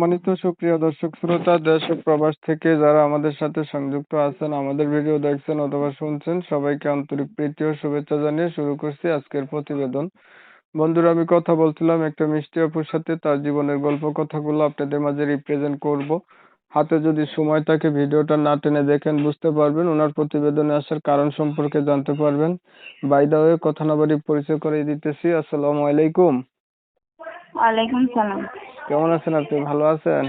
সম্মানিত সুপ্রিয় দর্শক শ্রোতা, দেশ প্রবাস থেকে যারা আমাদের সাথে সংযুক্ত আছেন, আমাদের ভিডিও দেখছেন অথবা শুনছেন, সবাইকে আন্তরিক প্রীতি ও শুভেচ্ছা জানিয়ে শুরু করছি আজকের প্রতিবেদন। বন্ধুরা, আমি কথা বলছিলাম একটা মিষ্টি আপুর সাথে, তার জীবনের গল্প কথাগুলো আপনাদের মাঝে রিপ্রেজেন্ট করব। হাতে যদি সময় থাকে, ভিডিওটা না টেনে দেখেন বুঝতে পারবেন, ওনার প্রতিবেদনে আসার কারণ সম্পর্কে জানতে পারবেন। বাই দা ওয়ে কথা না বাড়ি পরিচয় করে দিতেছি। আসসালামু আলাইকুম। ওয়ালাইকুম সালাম। কেমন আছেন আপনি? ভালো আছেন?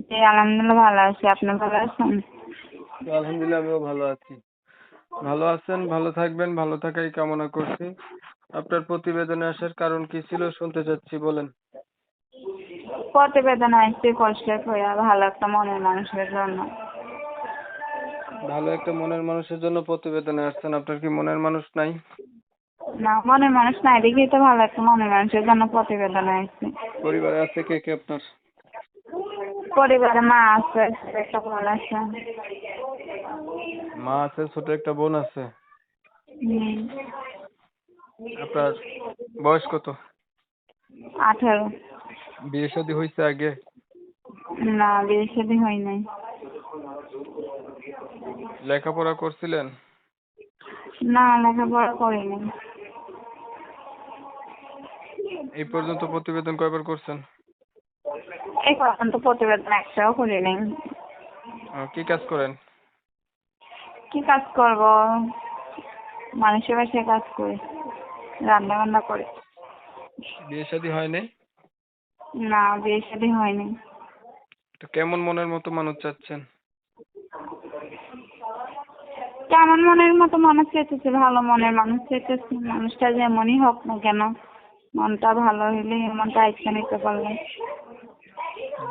জি আলহামদুলিল্লাহ ভালো আছি। আপনি ভালো আছেন? আলহামদুলিল্লাহ আমিও ভালো আছি। ভালো আছেন ভালো থাকবেন ভালো থাকাই কামনা করছি। আপনার প্রতিবেদনে আসার কারণ কি ছিল শুনতে চাচ্ছি বলেন। প্রতিবেদন আসছে কষ্টের হয়ে ভালো একটা মনের মানুষের জন্য। ভালো একটা মনের মানুষের জন্য প্রতিবেদনে আসছেন। আপনার কি মনের মানুষ নাই? না মনের মানুষ নাই দেখেই তো ভালো একটা মনের মানুষের জন্য প্রতিবেদন আসছে পরিবারে আছে কে কে আপনার? পরিবারে মা আছে একটা বোন আছে। মা আছে ছোট একটা বোন আছে। আপনার বয়স কত? আঠারো। বিয়ে শাদী হয়েছে আগে? না বিয়ে শাদী হয় নাই। লেখাপড়া করছিলেন? না লেখাপড়া করিনি। এই পর্যন্ত প্রতিবেদন কয়বার করছেন? এই পর্যন্ত প্রতিবেদন একটাও করিনি আহ, কি কাজ করেন? কি কাজ করব? মানুষের বাসায় কাজ করি রান্না বান্না করি। বিয়ে শাদী হয়নি না বিয়ে শাদী হয়নি তো কেমন মনের মতো মানুষ চাচ্ছেন? কেমন মনের মতো মানুষ চেয়েছে ভালো মনের মানুষ চেয়েছে মানুষটা যেমনই হোক না কেন। মনটা ভালো হইলে এমন দায়িত্ব নিতে পারলে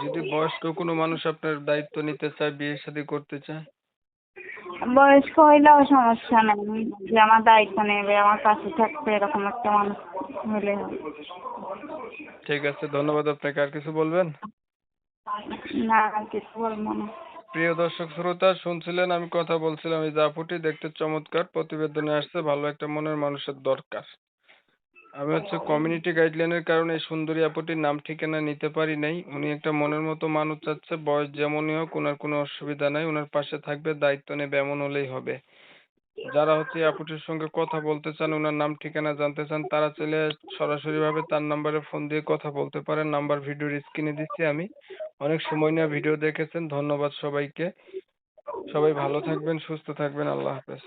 যদি বয়স্ক কোনো মানুষ আপনার দায়িত্ব নিতে চায় বিয়ে শাদী করতে চায়? বয়স্ক হইলেও সমস্যা নেই। যে আমার দায়িত্ব নেবে আমার পাশে থাকবে এরকম একটা মানুষ হলে। ঠিক আছে ধন্যবাদ আপনাকে। আর কিছু বলবেন? না আর কিছু বলব না। প্রিয় দর্শক শ্রোতা শুনছিলেন আমি কথা বলছিলাম এই জাপুটি দেখতে চমৎকার প্রতিবেদনে আসছে ভালো একটা মনের মানুষের দরকার। আমি হচ্ছে কমিউনিটি গাইডলাইনের কারণে এই সুন্দরী আপুটির নাম ঠিকানা নিতে পারি নাই। উনি একটা মনের মতো মানুষ চাচ্ছে বয়স যেমনই হোক ওনার কোনো অসুবিধা নাই ওনার পাশে থাকবে দায়িত্ব নেবে এমন হলেই হবে। যারা হচ্ছে আপুটির সঙ্গে কথা বলতে চান ওনার নাম ঠিকানা জানতে চান তারা চাইলে সরাসরি ভাবে তার নাম্বারে ফোন দিয়ে কথা বলতে পারেন। নাম্বার ভিডিওর স্ক্রিনে দিচ্ছি আমি। অনেক সময় নিয়ে ভিডিও দেখেছেন। ধন্যবাদ সবাইকে। সবাই ভালো থাকবেন সুস্থ থাকবেন। আল্লাহ হাফেজ।